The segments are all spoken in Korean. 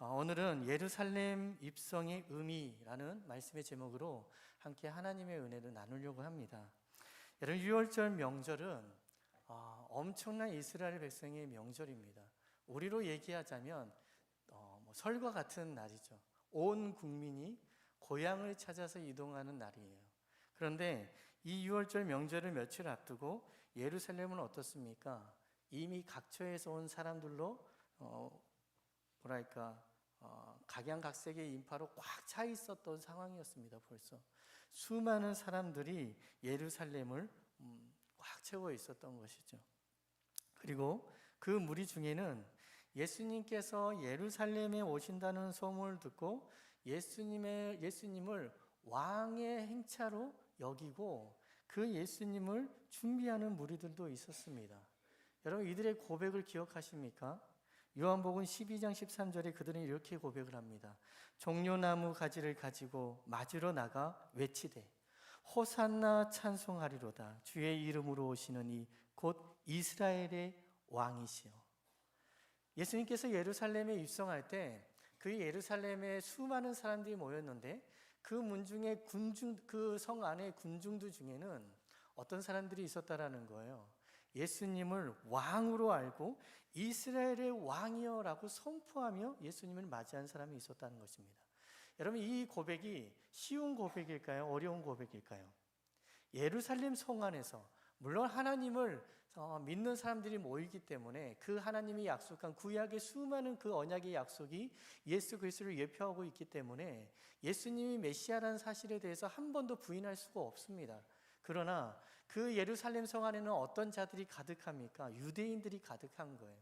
어, 오늘은 예루살렘 입성의 의미라는 말씀의 제목으로 함께 하나님의 은혜를 나누려고 합니다. 여러분 6월절 명절은 어, 엄청난 이스라엘 백성의 명절입니다. 우리로 얘기하자면 어, 뭐 설과 같은 날이죠. 온 국민이 고향을 찾아서 이동하는 날이에요. 그런데 이 6월절 명절을 며칠 앞두고 예루살렘은 어떻습니까? 이미 각처에서 온 사람들로 어, 뭐랄까 어, 각양각색의 인파로 꽉 차 있었던 상황이었습니다. 벌써 수많은 사람들이 예루살렘을 음, 꽉 채워 있었던 것이죠. 그리고 그 무리 중에는 예수님께서 예루살렘에 오신다는 소문을 듣고 예수님의 예수님을 왕의 행차로 여기고 그 예수님을 준비하는 무리들도 있었습니다. 여러분 이들의 고백을 기억하십니까? 요한복음 12장 13절에 그들은 이렇게 고백을 합니다. 종려나무 가지를 가지고 맞으러 나가 외치되 호산나 찬송하리로다 주의 이름으로 오시는 이 곧 이스라엘의 왕이시여. 예수님께서 예루살렘에 입성할 때 그 예루살렘에 수많은 사람들이 모였는데 그 문중에 군중 그 성 안에 군중들 중에는 어떤 사람들이 있었다라는 거예요. 예수님을 왕으로 알고 이스라엘의 왕이여라고 선포하며 예수님을 맞이한 사람이 있었다는 것입니다. 여러분 이 고백이 쉬운 고백일까요? 어려운 고백일까요? 예루살렘 성 안에서 물론 하나님을 어, 믿는 사람들이 모이기 때문에 그 하나님이 약속한 구약의 수많은 그 언약의 약속이 예수 그리스도를 예표하고 있기 때문에 예수님이 메시아라는 사실에 대해서 한 번도 부인할 수가 없습니다. 그러나 그 예루살렘 성 안에는 어떤 자들이 가득합니까? 유대인들이 가득한 거예요.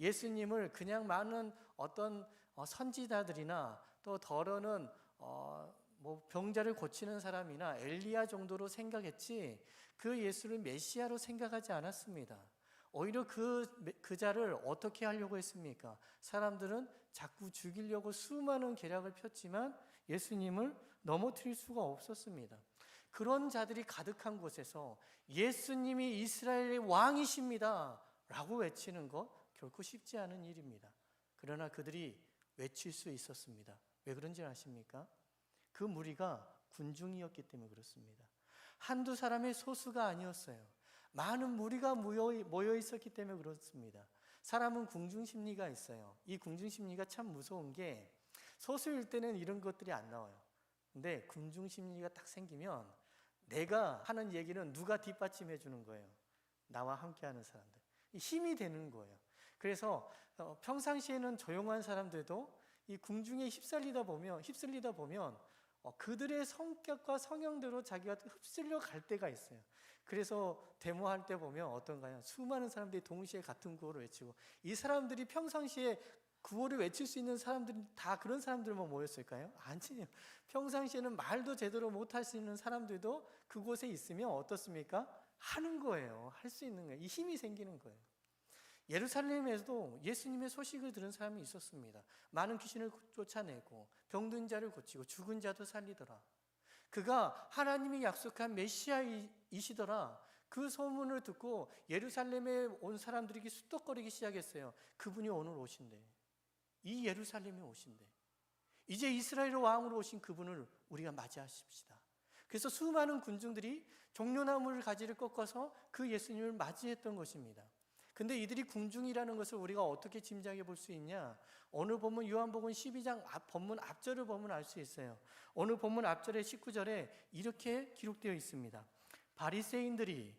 예수님을 그냥 많은 어떤 어, 선지자들이나 또 더러는 어, 뭐 병자를 고치는 사람이나 엘리야 정도로 생각했지 그 예수를 메시아로 생각하지 않았습니다. 오히려 그, 그 자를 어떻게 하려고 했습니까? 사람들은 자꾸 죽이려고 수많은 계략을 폈지만 예수님을 넘어뜨릴 수가 없었습니다. 그런 자들이 가득한 곳에서 예수님이 이스라엘의 왕이십니다. 라고 외치는 것 결코 쉽지 않은 일입니다. 그러나 그들이 외칠 수 있었습니다. 왜 그런지 아십니까? 그 무리가 군중이었기 때문에 그렇습니다. 한두 사람의 소수가 아니었어요. 많은 무리가 모여 있었기 때문에 그렇습니다. 사람은 궁중 심리가 있어요. 이 궁중 심리가 참 무서운 게 소수일 때는 이런 것들이 안 나와요. 근데 궁중 심리가 딱 생기면 내가 하는 얘기는 누가 뒷받침해 주는 거예요. 나와 함께 하는 사람들. 힘이 되는 거예요. 그래서 어, 평상시에는 조용한 사람들도 이 궁중에 휩쓸리다 보면 휩쓸리다 보면 어, 그들의 성격과 성향대로 자기가 흡쓸려 갈 때가 있어요. 그래서 데모할 때 보면 어떤가요? 수많은 사람들이 동시에 같은 구호를 외치고 이 사람들이 평상시에 구호를 외칠 수 있는 사람들이 다 그런 사람들만 모였을까요? 아니에요. 평상시에는 말도 제대로 못 할 수 있는 사람들도 그곳에 있으면 어떻습니까? 하는 거예요. 할 수 있는 거예요. 이 힘이 생기는 거예요. 예루살렘에서도 예수님의 소식을 들은 사람이 있었습니다. 많은 귀신을 쫓아내고 병든 자를 고치고 죽은 자도 살리더라. 그가 하나님이 약속한 메시아이시더라. 그 소문을 듣고 예루살렘에 온 사람들이 수덕거리기 시작했어요. 그분이 오늘 오신대. 이 예루살렘에 오신대. 이제 이스라엘 왕으로 오신 그분을 우리가 맞이하십시다. 그래서 수많은 군중들이 종려나무를 가지를 꺾어서 그 예수님을 맞이했던 것입니다. 근데 이들이 궁중이라는 것을 우리가 어떻게 짐작해 볼 수 있냐? 어느 본문 요한복음 12장 앞, 본문 앞절을 보면 알 수 있어요. 어느 본문 앞절의 19절에 이렇게 기록되어 있습니다. 바리새인들이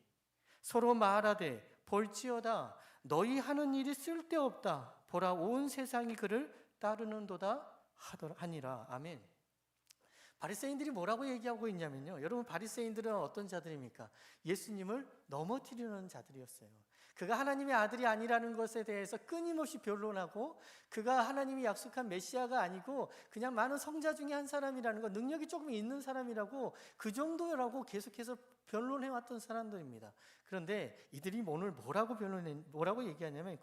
서로 말하되 볼지어다 너희 하는 일이 쓸데없다 보라 온 세상이 그를 따르는도다 하더라 하니라 아멘. 바리새인들이 뭐라고 얘기하고 있냐면요. 여러분 바리새인들은 어떤 자들입니까? 예수님을 넘어뜨리는 자들이었어요. 그가 하나님의 아들이 아니라는 것에 대해서 끊임없이 변론하고 그가 하나님이 약속한 메시아가 아니고 그냥 많은 성자 중에 한 사람이라는 것, 능력이 조금 있는 사람이라고 그 정도라고 계속해서 변론해 왔던 사람들입니다. 그런데 이들이 오늘 뭐라고 변론해 뭐라고 얘기하냐면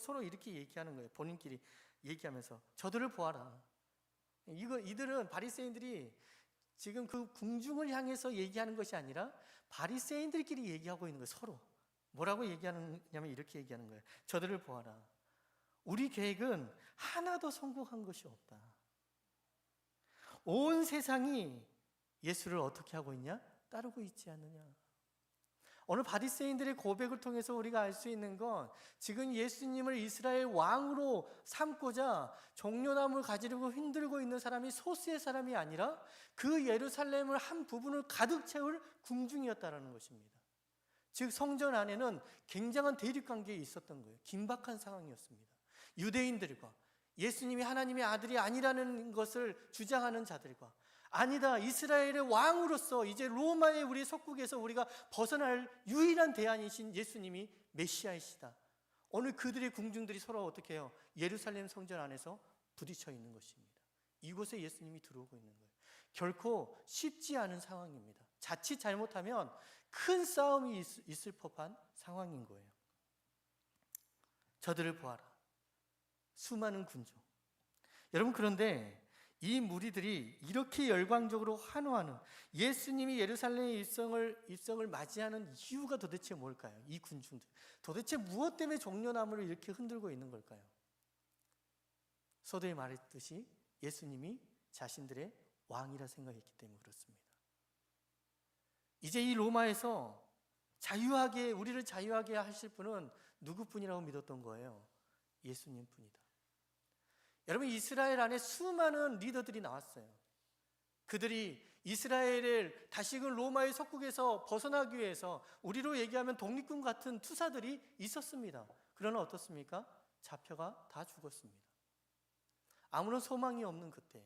서로 이렇게 얘기하는 거예요. 본인끼리 얘기하면서 저들을 보아라. 이거 이들은 바리새인들이 지금 그 궁중을 향해서 얘기하는 것이 아니라 바리새인들끼리 얘기하고 있는 거예요. 서로 뭐라고 얘기하느냐면 이렇게 얘기하는 거예요. 저들을 보아라. 우리 계획은 하나도 성공한 것이 없다. 온 세상이 예수를 어떻게 하고 있냐? 따르고 있지 않느냐. 오늘 바리새인들의 고백을 통해서 우리가 알 수 있는 건 지금 예수님을 이스라엘 왕으로 삼고자 종려나무를 가지려고 힘들고 있는 사람이 소수의 사람이 아니라 그 예루살렘을 한 부분을 가득 채울 궁중이었다라는 것입니다. 즉 성전 안에는 굉장한 대립 관계에 있었던 거예요. 긴박한 상황이었습니다. 유대인들과 예수님이 하나님의 아들이 아니라는 것을 주장하는 자들과 아니다. 이스라엘의 왕으로서 이제 로마의 우리 속국에서 우리가 벗어날 유일한 대안이신 예수님이 메시아이시다. 오늘 그들의 궁중들이 서로 어떻게 해요? 예루살렘 성전 안에서 부딪혀 있는 것입니다. 이곳에 예수님이 들어오고 있는 거예요. 결코 쉽지 않은 상황입니다. 자칫 잘못하면 큰 싸움이 있, 있을 법한 상황인 거예요. 저들을 보아라. 수많은 군중. 여러분 그런데 이 무리들이 이렇게 열광적으로 환호하는 예수님이 예루살렘의 입성을 입성을 맞이하는 이유가 도대체 뭘까요? 이 군중들 도대체 무엇 때문에 종려나무를 이렇게 흔들고 있는 걸까요? 서두에 말했듯이 예수님이 자신들의 왕이라 생각했기 때문에 그렇습니다. 이제 이 로마에서 자유하게 우리를 자유하게 하실 분은 누구뿐이라고 믿었던 거예요? 예수님 뿐이다. 여러분 이스라엘 안에 수많은 리더들이 나왔어요. 그들이 이스라엘을 다시금 로마의 속국에서 벗어나기 위해서 우리로 얘기하면 독립군 같은 투사들이 있었습니다. 그러나 어떻습니까? 잡혀가 다 죽었습니다. 아무런 소망이 없는 그때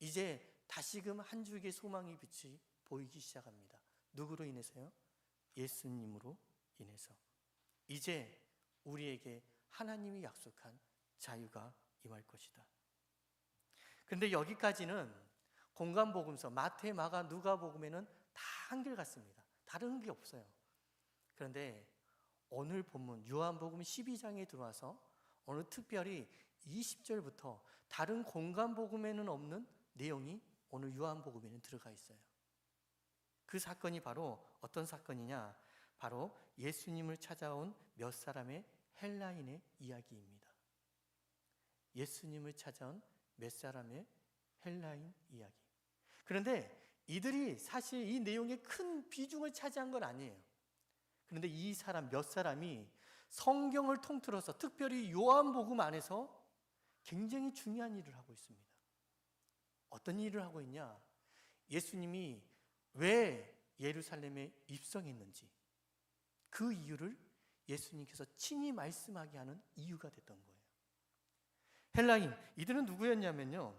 이제 다시금 한 줄기의 소망의 빛이 보이기 시작합니다. 누구로 인해서요? 예수님으로 인해서. 이제 우리에게 하나님이 약속한 자유가 임할 것이다. 그런데 여기까지는 공간 복음서 마태, 마가, 누가 복음에는 다 한결 같습니다. 다른 게 없어요. 그런데 오늘 본문 요한복음 12장에 들어와서 오늘 특별히 20절부터 다른 공간 복음에는 없는 내용이 오늘 요한복음에는 들어가 있어요. 그 사건이 바로 어떤 사건이냐? 바로 예수님을 찾아온 몇 사람의 헬라인의 이야기입니다. 예수님을 찾아온 몇 사람의 헬라인 이야기. 그런데 이들이 사실 이 내용에 큰 비중을 차지한 건 아니에요. 그런데 이 사람 몇 사람이 성경을 통틀어서 특별히 요한복음 안에서 굉장히 중요한 일을 하고 있습니다. 어떤 일을 하고 있냐? 예수님이 왜 예루살렘에 입성했는지 그 이유를 예수님께서 친히 말씀하게 하는 이유가 됐던 거예요. 헬라인 이들은 누구였냐면요.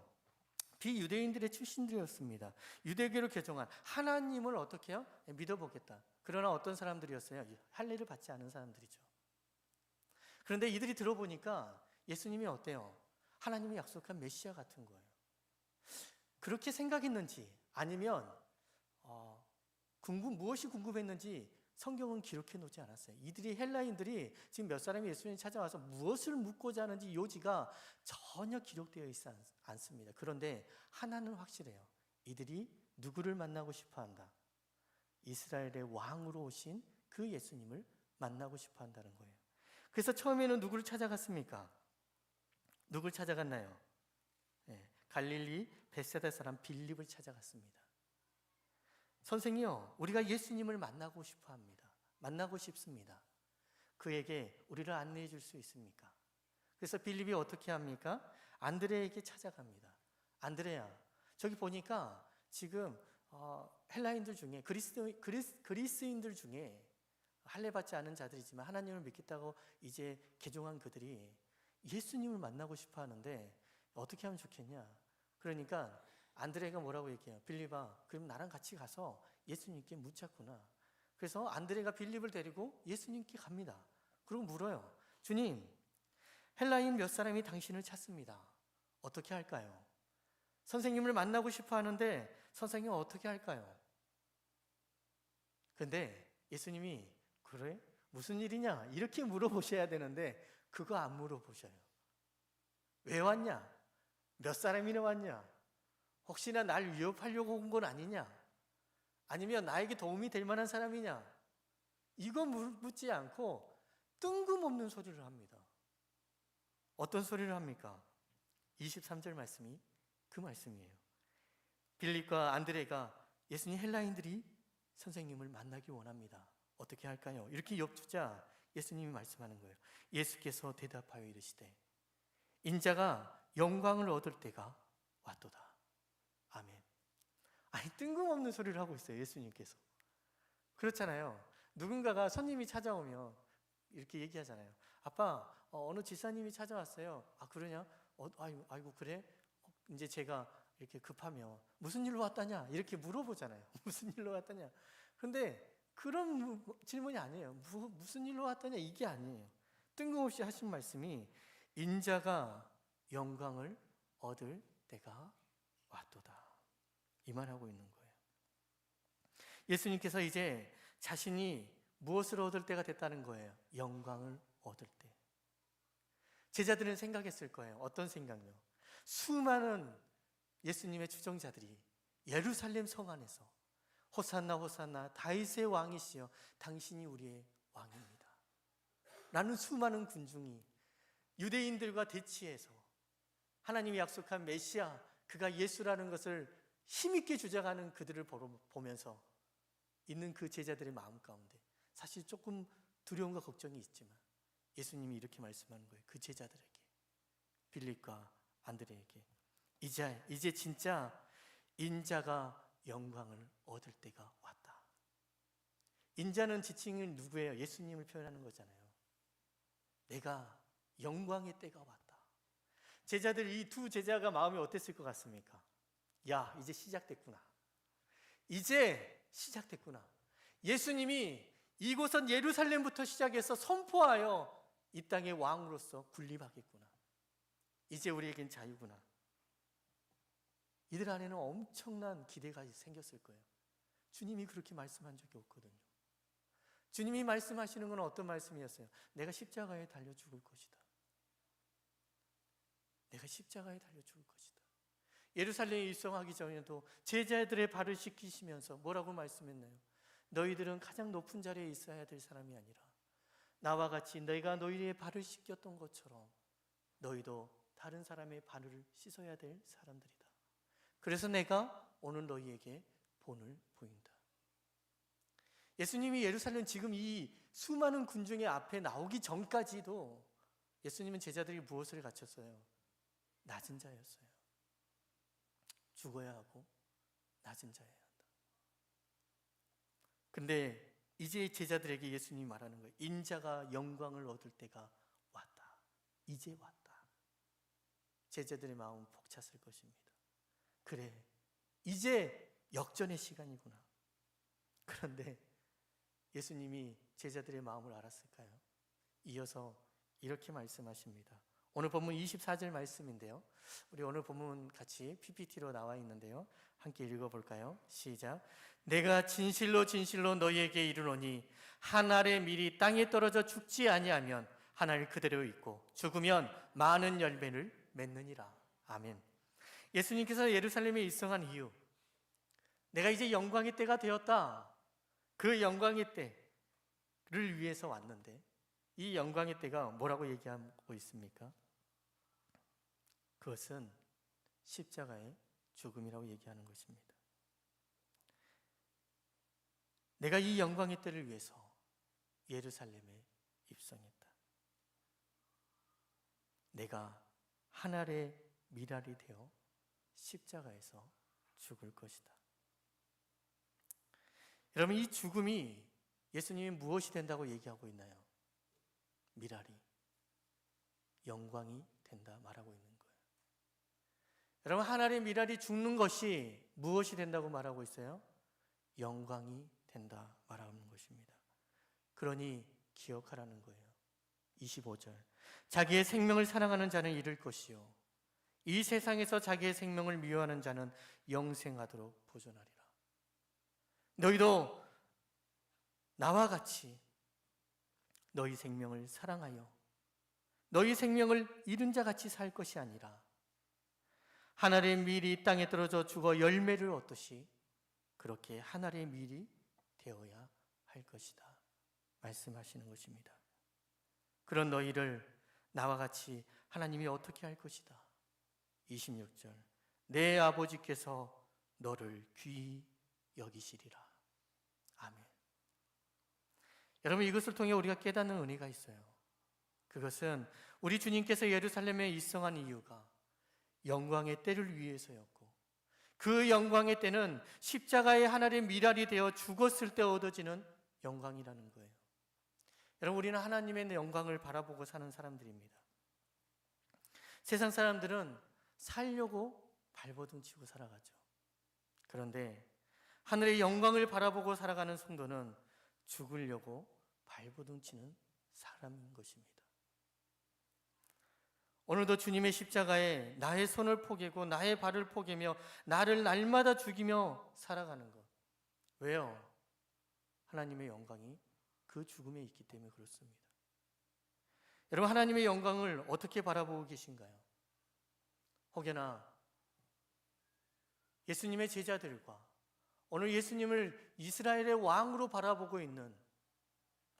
비유대인들의 출신들이었습니다. 유대교를 개종한 하나님을 어떻게 해요? 믿어보겠다. 그러나 어떤 사람들이었어요? 할례를 받지 않은 사람들이죠. 그런데 이들이 들어보니까 예수님이 어때요? 하나님이 약속한 메시아 같은 거예요. 그렇게 생각했는지 아니면 어, 궁금 무엇이 궁금했는지 성경은 기록해 놓지 않았어요. 이들이 헬라인들이 지금 몇 사람이 예수님 찾아와서 무엇을 묻고자 하는지 요지가 전혀 기록되어 있지 않습니다. 그런데 하나는 확실해요. 이들이 누구를 만나고 싶어 한다. 이스라엘의 왕으로 오신 그 예수님을 만나고 싶어 한다는 거예요. 그래서 처음에는 누구를 찾아갔습니까? 누굴 찾아갔나요? 네, 갈릴리 베세다 사람 빌립을 찾아갔습니다. 선생이요, 우리가 예수님을 만나고 싶어 합니다. 만나고 싶습니다. 그에게 우리를 안내해 줄 수 있습니까? 그래서 빌립이 어떻게 합니까? 안드레에게 찾아갑니다. 안드레야, 저기 보니까 지금 어, 헬라인들 중에 그리스, 그리스, 그리스인들 중에 할례 받지 않은 자들이지만 하나님을 믿겠다고 이제 개종한 그들이 예수님을 만나고 싶어 하는데 어떻게 하면 좋겠냐? 그러니까 안드레가 뭐라고 얘기해요? 빌립아, 그럼 나랑 같이 가서 예수님께 묻자꾸나. 그래서 안드레가 빌립을 데리고 예수님께 갑니다. 그리고 물어요. 주님, 헬라인 몇 사람이 당신을 찾습니다. 어떻게 할까요? 선생님을 만나고 싶어 하는데 선생님 어떻게 할까요? 근데 예수님이 그래? 무슨 일이냐? 이렇게 물어보셔야 되는데 그거 안 물어보셔요. 왜 왔냐? 몇 사람이나 왔냐? 혹시나 날 위협하려고 온 건 아니냐? 아니면 나에게 도움이 될 만한 사람이냐? 이거 묻지 않고 뜬금없는 소리를 합니다. 어떤 소리를 합니까? 23절 말씀이 그 말씀이에요. 빌립과 안드레가 예수님 헬라인들이 선생님을 만나기 원합니다. 어떻게 할까요? 이렇게 엽주자 예수님이 말씀하는 거예요. 예수께서 대답하여 이르시되 인자가 영광을 얻을 때가 왔도다. 아니 뜬금없는 소리를 하고 있어요. 예수님께서. 그렇잖아요. 누군가가 손님이 찾아오면 이렇게 얘기하잖아요. 아빠 어, 느 지사님이 찾아왔어요. 아 그러냐? 어, 아이고, 아이고 그래? 어, 이제 제가 이렇게 급하면 무슨 일로 왔다냐 이렇게 물어보잖아요. 무슨 일로 왔다냐. 그런데 그런 무- 질문이 아니에요. 무, 무슨 일로 왔다냐 이게 아니에요. 뜬금없이 하신 말씀이 인자가 영광을 얻을 때가 왔도다. 이 말하고 있는 거예요. 예수님께서 이제 자신이 무엇을 얻을 때가 됐다는 거예요. 영광을 얻을 때. 제자들은 생각했을 거예요. 어떤 생각요? 수많은 예수님의 추종자들이 예루살렘 성 안에서 호산나 호산나 다윗의 왕이시여 당신이 우리의 왕입니다. 라는 수많은 군중이 유대인들과 대치해서 하나님이 약속한 메시아 그가 예수라는 것을 힘있게 주장하는 그들을 보면서 있는 그 제자들의 마음 가운데 사실 조금 두려움과 걱정이 있지만 예수님이 이렇게 말씀하는 거예요. 그 제자들에게 빌립과 안드레에게 이제 이제 진짜 인자가 영광을 얻을 때가 왔다. 인자는 지칭은 누구예요? 예수님을 표현하는 거잖아요. 내가 영광의 때가 왔다. 제자들 이 두 제자가 마음이 어땠을 것 같습니까? 야, 이제 시작됐구나. 이제 시작됐구나. 예수님이 이곳은 예루살렘부터 시작해서 선포하여 이 땅의 왕으로서 군림하겠구나. 이제 우리에겐 자유구나. 이들 안에는 엄청난 기대가 생겼을 거예요. 주님이 그렇게 말씀한 적이 없거든요. 주님이 말씀하시는 건 어떤 말씀이었어요? 내가 십자가에 달려 죽을 것이다. 내가 십자가에 달려 죽을 것이다. 예루살렘에 입성하기 전에도 제자들의 발을 씻기시면서 뭐라고 말씀했나요? 너희들은 가장 높은 자리에 있어야 될 사람이 아니라 나와 같이 너희가 너희의 발을 씻겼던 것처럼 너희도 다른 사람의 발을 씻어야 될 사람들이다. 그래서 내가 오늘 너희에게 본을 보인다. 예수님이 예루살렘 지금 이 수많은 군중의 앞에 나오기 전까지도 예수님은 제자들이 무엇을 갖췄어요? 낮은 자였어요. 죽어야 하고 낮은 자여야 한다. 근데 이제 제자들에게 예수님이 말하는 거예요. 인자가 영광을 얻을 때가 왔다. 이제 왔다. 제자들의 마음은 벅찼을 것입니다. 그래. 이제 역전의 시간이구나. 그런데 예수님이 제자들의 마음을 알았을까요? 이어서 이렇게 말씀하십니다. 오늘 본문 24절 말씀인데요. 우리 오늘 본문 같이 PPT로 나와 있는데요. 함께 읽어 볼까요? 시작. 내가 진실로 진실로 너희에게 이르노니 한 알의 밀이 땅에 떨어져 죽지 아니하면 한 알 그대로 있고 죽으면 많은 열매를 맺느니라. 아멘. 예수님께서 예루살렘에 입성한 이유 내가 이제 영광의 때가 되었다. 그 영광의 때를 위해서 왔는데 이 영광의 때가 뭐라고 얘기하고 있습니까? 그것은 십자가의 죽음이라고 얘기하는 것입니다. 내가 이 영광의 때를 위해서 예루살렘에 입성했다. 내가 하늘의 미랄이 되어 십자가에서 죽을 것이다. 여러분 이 죽음이 예수님이 무엇이 된다고 얘기하고 있나요? 미랄이 영광이 된다 말하고 거예요. 여러분 하늘의 미랄이 죽는 것이 무엇이 된다고 말하고 있어요? 영광이 된다 말하는 것입니다. 그러니 기억하라는 거예요. 25절. 자기의 생명을 사랑하는 자는 잃을 것이요. 이 세상에서 자기의 생명을 미워하는 자는 영생하도록 보존하리라. 너희도 나와 같이 너희 생명을 사랑하여 너희 생명을 잃은 자 같이 살 것이 아니라 하늘의 밀이 땅에 떨어져 죽어 열매를 얻듯이 그렇게 하늘의 밀이 되어야 할 것이다. 말씀하시는 것입니다. 그런 너희를 나와 같이 하나님이 어떻게 할 것이다. 26절. 내 아버지께서 너를 귀히 여기시리라. 아멘. 여러분 이것을 통해 우리가 깨닫는 은혜가 있어요. 그것은 우리 주님께서 예루살렘에 입성한 이유가 영광의 때를 위해서였고 그 영광의 때는 십자가의 하나의 미랄이 되어 죽었을 때 얻어지는 영광이라는 거예요. 여러분 우리는 하나님의 영광을 바라보고 사는 사람들입니다. 세상 사람들은 살려고 발버둥 치고 살아가죠. 그런데 하늘의 영광을 바라보고 살아가는 성도는 죽으려고 발버둥 치는 사람인 것입니다. 오늘도 주님의 십자가에 나의 손을 포개고 나의 발을 포개며 나를 날마다 죽이며 살아가는 것. 왜요? 하나님의 영광이 그 죽음에 있기 때문에 그렇습니다. 여러분, 하나님의 영광을 어떻게 바라보고 계신가요? 혹여나 예수님의 제자들과 오늘 예수님을 이스라엘의 왕으로 바라보고 있는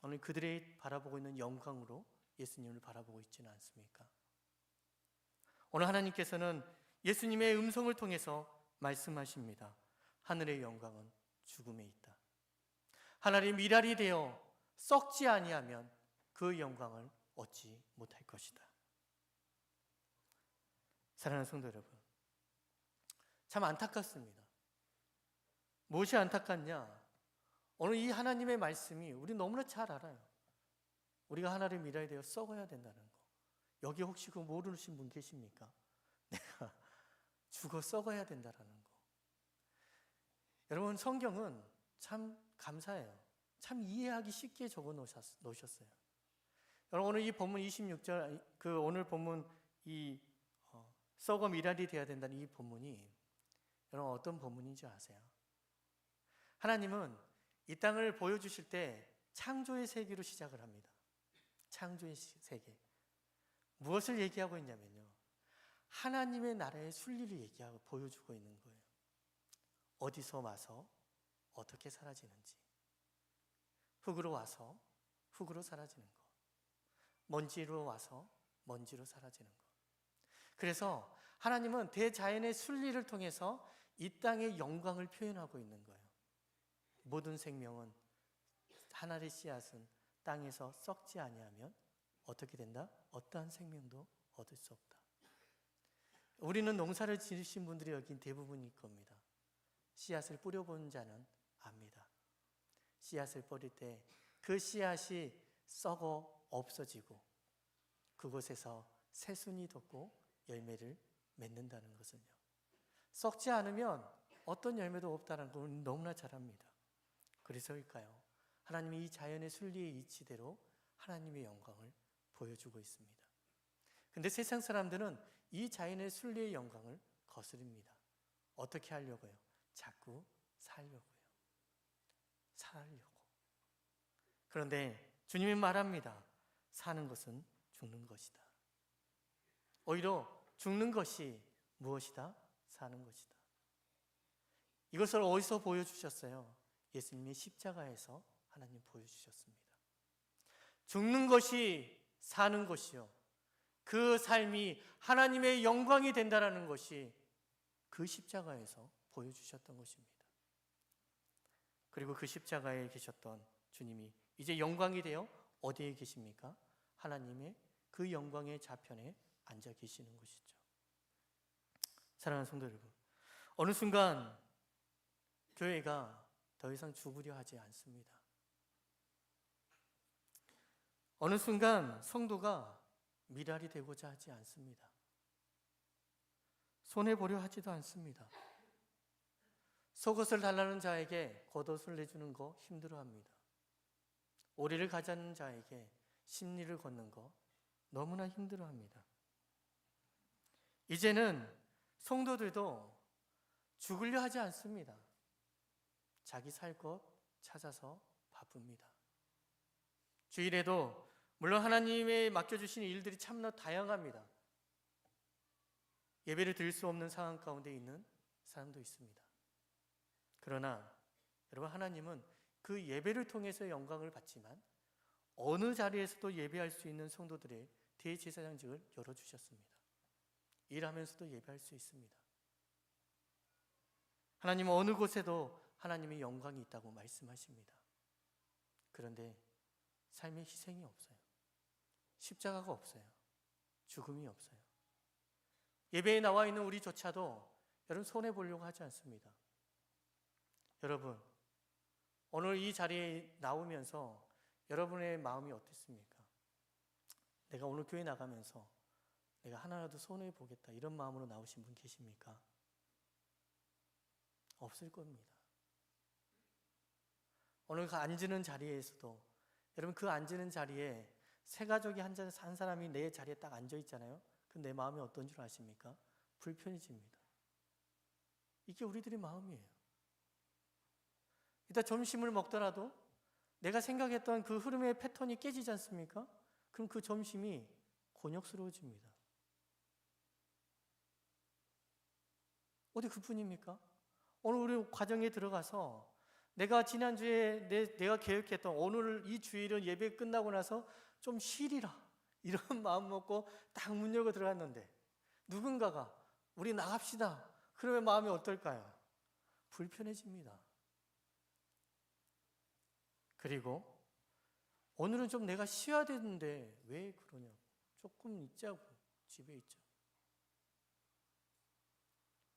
오늘 그들의 바라보고 있는 영광으로 예수님을 바라보고 있지는 않습니까? 오늘 하나님께서는 예수님의 음성을 통해서 말씀하십니다. 하늘의 영광은 죽음에 있다. 하늘의 미랄이 되어 썩지 아니하면 그 영광을 얻지 못할 것이다. 사랑하는 성도 여러분, 참 안타깝습니다. 무엇이 안타깝냐? 오늘 이 하나님의 말씀이 우리 너무나 잘 알아요. 우리가 하나님의 미랄이 되어 썩어야 된다는 거. 여기 혹시 그 모르신 분 계십니까? 내가 죽어 썩어야 된다라는 거. 여러분 성경은 참 감사해요. 참 이해하기 쉽게 적어 놓으셨어요. 여러분 오늘 이 본문 26절 그 오늘 본문 이 어, 썩어 미랄이 되어야 된다는 이 본문이 여러분 어떤 본문인지 아세요? 하나님은 이 땅을 보여주실 때 창조의 세계로 시작을 합니다. 창조의 세계. 무엇을 얘기하고 있냐면요. 하나님의 나라의 순리를 얘기하고 보여주고 있는 거예요. 어디서 와서 어떻게 사라지는지. 흙으로 와서 흙으로 사라지는 것. 먼지로 와서 먼지로 사라지는 것. 그래서 하나님은 대자연의 순리를 통해서 이 땅의 영광을 표현하고 있는 거예요. 모든 생명은 하나의 씨앗은 땅에서 썩지 아니하면 어떻게 된다? 어떠한 생명도 얻을 수 없다. 우리는 농사를 지으신 분들이 여기 대부분일 겁니다. 씨앗을 뿌려본 자는 압니다. 씨앗을 뿌릴 때 그 씨앗이 썩어 없어지고 그곳에서 새순이 돋고 열매를 맺는다는 것은요. 썩지 않으면 어떤 열매도 없다는 걸 너무나 잘 압니다. 그래서일까요? 하나님이 이 자연의 순리의 이치대로 하나님의 영광을 보여주고 있습니다. 근데 세상 사람들은 이 자연의 순리의 영광을 거스릅니다. 어떻게 하려고요? 자꾸 살려고요. 살려고. 그런데 주님이 말합니다. 사는 것은 죽는 것이다. 오히려 죽는 것이 무엇이다? 사는 것이다. 이것을 어디서 보여주셨어요? 예수님의 십자가에서 하나님 보여주셨습니다. 죽는 것이 사는 것이요. 그 삶이 하나님의 영광이 된다라는 것이 그 십자가에서 보여주셨던 것입니다. 그리고 그 십자가에 계셨던 주님이 이제 영광이 되어 어디에 계십니까? 하나님의 그 영광의 좌편에 앉아 계시는 것이죠. 사랑하는 성도 여러분, 어느 순간 교회가 더 이상 죽으려 하지 않습니다. 어느 순간 성도가 미랄이 되고자 하지 않습니다. 손해보려 하지도 않습니다. 속옷을 달라는 자에게 겉옷을 내주는 거 힘들어 합니다. 오리를 가자는 자에게 심리를 걷는 거 너무나 힘들어 합니다. 이제는 성도들도 죽으려 하지 않습니다. 자기 살 것 찾아서 바쁩니다. 주일에도 물론 하나님의 맡겨주신 일들이 참나 다양합니다. 예배를 드릴 수 없는 상황 가운데 있는 사람도 있습니다. 그러나 여러분 하나님은 그 예배를 통해서 영광을 받지만 어느 자리에서도 예배할 수 있는 성도들의 대제사장직을 열어주셨습니다. 일하면서도 예배할 수 있습니다. 하나님은 어느 곳에도 하나님의 영광이 있다고 말씀하십니다. 그런데 삶의 희생이 없어요. 십자가가 없어요. 죽음이 없어요. 예배에 나와 있는 우리조차도 여러분 손해 보려고 하지 않습니다. 여러분 오늘 이 자리에 나오면서 여러분의 마음이 어땠습니까? 내가 오늘 교회 나가면서 내가 하나라도 손해 보겠다 이런 마음으로 나오신 분 계십니까? 없을 겁니다. 오늘 그 앉는 자리에서도 여러분 그 앉는 자리에 세 가족이 한, 자- 한 사람이 내 자리에 딱 앉아 있잖아요. 그 내 마음이 어떤 줄 아십니까? 불편해집니다. 이게 우리들의 마음이에요. 이따 점심을 먹더라도 내가 생각했던 그 흐름의 패턴이 깨지지 않습니까? 그럼 그 점심이 곤욕스러워집니다. 어디 그뿐입니까? 오늘 우리 과정에 들어가서 내가 지난주에 내, 내가 계획했던 오늘 이 주일은 예배 끝나고 나서 좀 쉬리라 이런 마음 먹고 딱 문 열고 들어갔는데 누군가가 우리 나갑시다 그러면 마음이 어떨까요? 불편해집니다. 그리고 오늘은 좀 내가 쉬어야 되는데 왜 그러냐 조금 있자고 집에 있자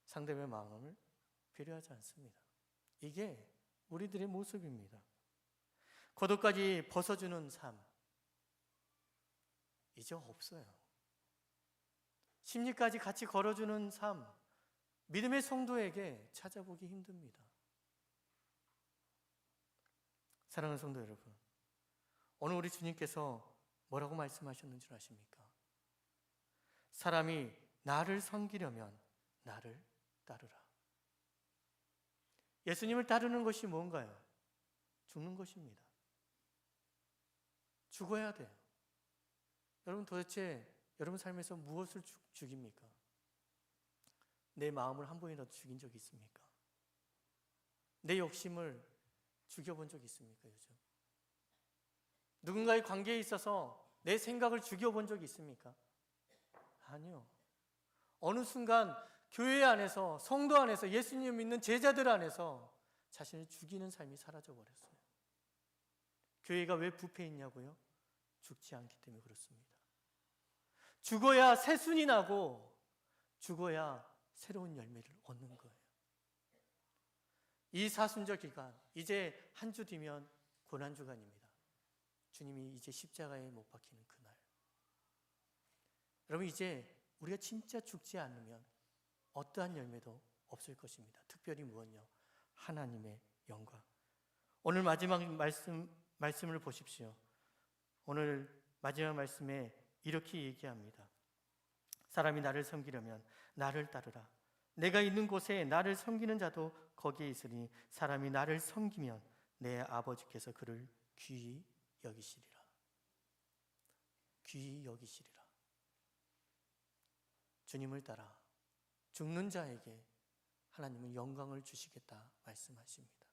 상대의 마음을 배려하지 않습니다. 이게 우리들의 모습입니다. 겉옷까지 벗어주는 삶 이제 없어요. 심리까지 같이 걸어주는 삶 믿음의 성도에게 찾아보기 힘듭니다. 사랑하는 성도 여러분, 오늘 우리 주님께서 뭐라고 말씀하셨는 줄 아십니까? 사람이 나를 섬기려면 나를 따르라. 예수님을 따르는 것이 뭔가요? 죽는 것입니다. 죽어야 돼요. 여러분 도대체 여러분 삶에서 무엇을 죽, 죽입니까? 내 마음을 한 번이라도 죽인 적이 있습니까? 내 욕심을 죽여본 적 있습니까, 요즘? 누군가의 관계에 있어서 내 생각을 죽여본 적이 있습니까? 아니요. 어느 순간 교회 안에서, 성도 안에서, 예수님 믿는 제자들 안에서 자신을 죽이는 삶이 사라져 버렸어요. 교회가 왜 부패 있냐고요? 죽지 않기 때문에 그렇습니다. 죽어야 새순이 나고 죽어야 새로운 열매를 얻는 거예요. 이 사순절 기간 이제 한 주 뒤면 고난 주간입니다. 주님이 이제 십자가에 못 박히는 그날. 여러분 이제 우리가 진짜 죽지 않으면 어떠한 열매도 없을 것입니다. 특별히 무엇요? 하나님의 영광. 오늘 마지막 말씀 말씀을 보십시오. 오늘 마지막 말씀에 이렇게 얘기합니다. 사람이 나를 섬기려면 나를 따르라. 내가 있는 곳에 나를 섬기는 자도 거기에 있으니 사람이 나를 섬기면 내 아버지께서 그를 귀히 여기시리라. 귀히 여기시리라. 주님을 따라 죽는 자에게 하나님은 영광을 주시겠다 말씀하십니다.